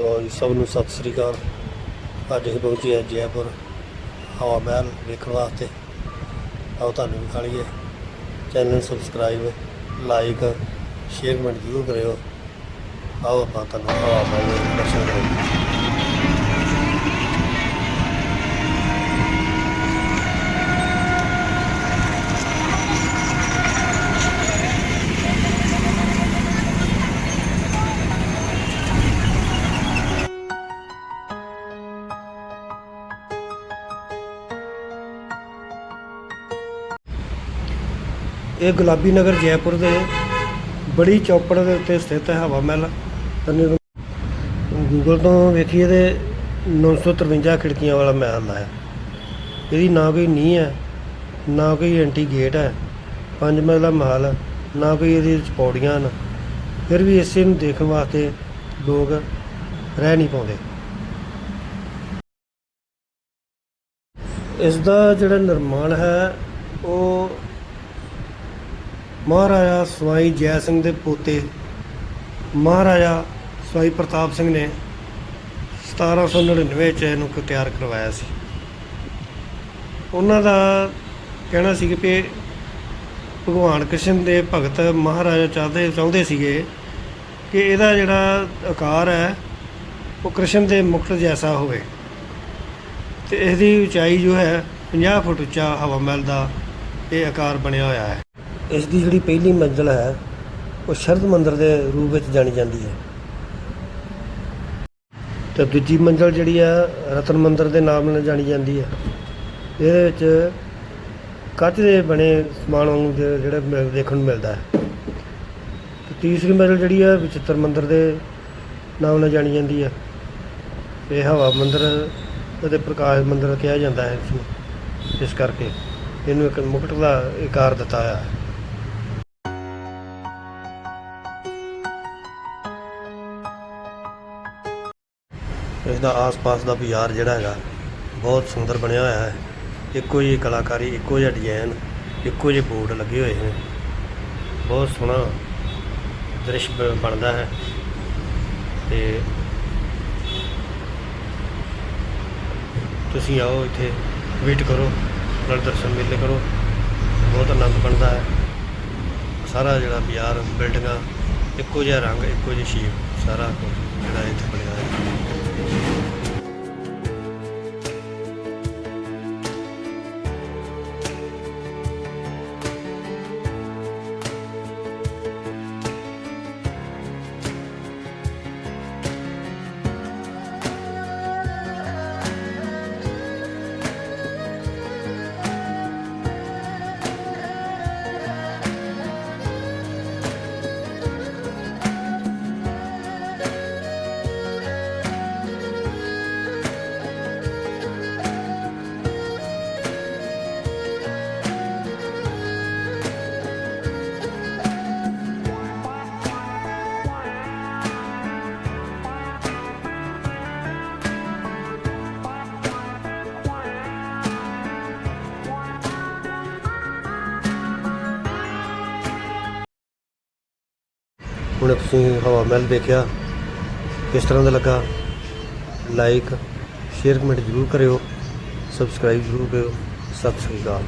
ਲੋ ਜੀ ਸਭ ਨੂੰ ਸਤਿ ਸ੍ਰੀ ਅਕਾਲ। ਅੱਜ ਅਸੀਂ ਪਹੁੰਚੇ ਹਾਂ ਜੈਪੁਰ ਹਵਾ ਮਹਿਲ ਵੇਖਣ ਵਾਸਤੇ। ਆਓ ਤੁਹਾਨੂੰ ਵਿਖਾ ਲਈਏ ਚੈਨਲ ਨੂੰ ਸਬਸਕ੍ਰਾਈਬ, ਲਾਈਕ, ਸ਼ੇਅਰ ਕਮੈਂਟ ਜ਼ਰੂਰ ਕਰਿਓ। ਆਓ ਆਪਾਂ ਤੁਹਾਨੂੰ ਹਵਾ ਮਹਿਲ ਦੇ ਦਰਸ਼ਨ ਕਰਾਂਗੇ ਇਹ ਗੁਲਾਬੀ ਨਗਰ ਜੈਪੁਰ ਦੇ ਬੜੀ ਚੌਪੜ ਦੇ ਉੱਤੇ ਸਥਿਤ ਹੈ ਹਵਾ ਮਹਿਲ। ਗੂਗਲ ਤੋਂ ਵੇਖੀਏ ਤੇ 953 ਖਿੜਕੀਆਂ ਵਾਲਾ ਮਹਿਲ ਹੈ। ਇਹਦੀ ਨਾ ਕੋਈ ਨੀਂਹ ਹੈ ਨਾ ਕੋਈ ਐਂਟੀ ਗੇਟ ਹੈ ਪੰਜ ਮਹਿਲਾ ਮਹਿਲ ਹੈ, ਨਾ ਕੋਈ ਇਹਦੇ ਵਿੱਚ ਪੌੜੀਆਂ ਹਨ। ਫਿਰ ਵੀ ਇਸੇ ਨੂੰ ਦੇਖਣ ਵਾਸਤੇ ਲੋਕ ਰਹਿ ਨਹੀਂ ਪਾਉਂਦੇ। ਇਸ ਦਾ ਜਿਹੜਾ ਨਿਰਮਾਣ ਹੈ ਉਹ ਮਹਾਰਾਜਾ ਸਵਾਈ ਜੈ ਸਿੰਘ ਦੇ ਪੋਤੇ ਮਹਾਰਾਜਾ ਸਵਾਈ ਪ੍ਰਤਾਪ ਸਿੰਘ ਨੇ 1799 'ਚ ਇਹਨੂੰ ਤਿਆਰ ਕਰਵਾਇਆ ਸੀ। ਉਹਨਾਂ ਦਾ ਕਹਿਣਾ ਸੀ ਕਿ ਵੀ ਭਗਵਾਨ ਕ੍ਰਿਸ਼ਨ ਦੇ ਭਗਤ ਮਹਾਰਾਜਾ ਚਾਹਦੇ, ਚਾਹੁੰਦੇ ਸੀਗੇ ਕਿ ਇਹਦਾ ਜਿਹੜਾ ਆਕਾਰ ਹੈ, ਉਹ ਕ੍ਰਿਸ਼ਨ ਦੇ ਮੁਕਟ ਜੈਸਾ ਹੋਵੇ। ਤੇ ਇਹਦੀ ਉਚਾਈ ਜੋ ਹੈ 50 ਫੁੱਟ ਉੱਚਾ ਹਵਾ ਮਹਿਲ ਦਾ ਇਹ ਆਕਾਰ ਬਣਿਆ ਹੋਇਆ ਹੈ। ਇਸ ਦੀ ਜਿਹੜੀ ਪਹਿਲੀ ਮੰਜ਼ਲ ਹੈ, ਉਹ ਸ਼ਰਦ ਮੰਦਰ ਦੇ ਰੂਪ ਵਿੱਚ ਜਾਣੀ ਜਾਂਦੀ ਹੈ। ਤੇ ਦੂਜੀ ਮੰਜ਼ਲ ਜਿਹੜੀ ਆ, ਰਤਨ ਮੰਦਰ ਦੇ ਨਾਮ ਨਾਲ ਜਾਣੀ ਜਾਂਦੀ ਹੈ। ਇਹਦੇ ਵਿੱਚ ਕੱਚ ਦੇ ਬਣੇ ਸਮਾਨ ਵਾਂਗੂ ਜਿਹੜਾ ਮਿਲ- ਦੇਖਣ ਨੂੰ ਮਿਲਦਾ ਹੈ। ਤੀਸਰੀ ਮੰਜ਼ਲ ਜਿਹੜੀ ਆ, ਵਿਚਿੱਤਰ ਮੰਦਰ ਦੇ ਨਾਮ ਨਾਲ ਜਾਣੀ ਜਾਂਦੀ ਹੈ ਇਹ ਹਵਾ ਮੰਦਰ ਅਤੇ ਪ੍ਰਕਾਸ਼ ਮੰਦਰ ਕਿਹਾ ਜਾਂਦਾ ਹੈ ਇਸ ਇਸ ਕਰਕੇ ਇਹਨੂੰ ਇੱਕ ਮੁਕਟ ਦਾ ਆਕਾਰ ਦਿੱਤਾ ਹੋਇਆ ਹੈ। ਇਸ ਦਾ ਆਸ-ਪਾਸ ਦਾ ਬਾਜ਼ਾਰ ਜਿਹੜਾ ਹੈਗਾ, ਬਹੁਤ ਸੁੰਦਰ ਬਣਿਆ ਹੋਇਆ ਹੈ। ਇੱਕੋ ਜਿਹੀ ਕਲਾਕਾਰੀ, ਇੱਕੋ ਜਿਹਾ ਡਿਜ਼ਾਈਨ ਇੱਕੋ ਜਿਹੇ ਬੋਰਡ ਲੱਗੇ ਹੋਏ ਨੇ। ਬਹੁਤ ਸੋਹਣਾ ਦ੍ਰਿਸ਼ ਬ- ਬਣਦਾ ਹੈ। ਤੇ ਤੁਸੀਂ ਆਓ ਇੱਥੇ ਵਿਜ਼ਿਟ ਕਰੋ, ਨਾਲ ਦਰਸ਼ਨ ਮੇਲੇ ਕਰੋ। ਬਹੁਤ ਆਨੰਦ ਬਣਦਾ ਹੈ। ਸਾਰਾ ਜਿਹੜਾ ਬਾਜ਼ਾਰ, ਬਿਲਡਿੰਗਾਂ, ਇੱਕੋ ਜਿਹਾ ਰੰਗ, ਇੱਕੋ ਜਿਹੀ ਸ਼ੇਪ ਸਾਰਾ ਕੁਝ ਜਿਹੜਾ ਇੱਥੇ ਬਣਿਆ ਹੈ। ਹੁਣ ਤੁਸੀਂ ਹਵਾ ਮਹਿਲ ਦੇਖਿਆ, ਕਿਸ ਤਰ੍ਹਾਂ ਦਾ ਲੱਗਾ? ਲਾਈਕ ਸ਼ੇਅਰ ਕਮੈਂਟ ਜ਼ਰੂਰ ਕਰਿਓ ਸਬਸਕ੍ਰਾਈਬ ਜ਼ਰੂਰ ਕਰਿਓ, ਸਤਿ ਸ੍ਰੀ ਅਕਾਲ।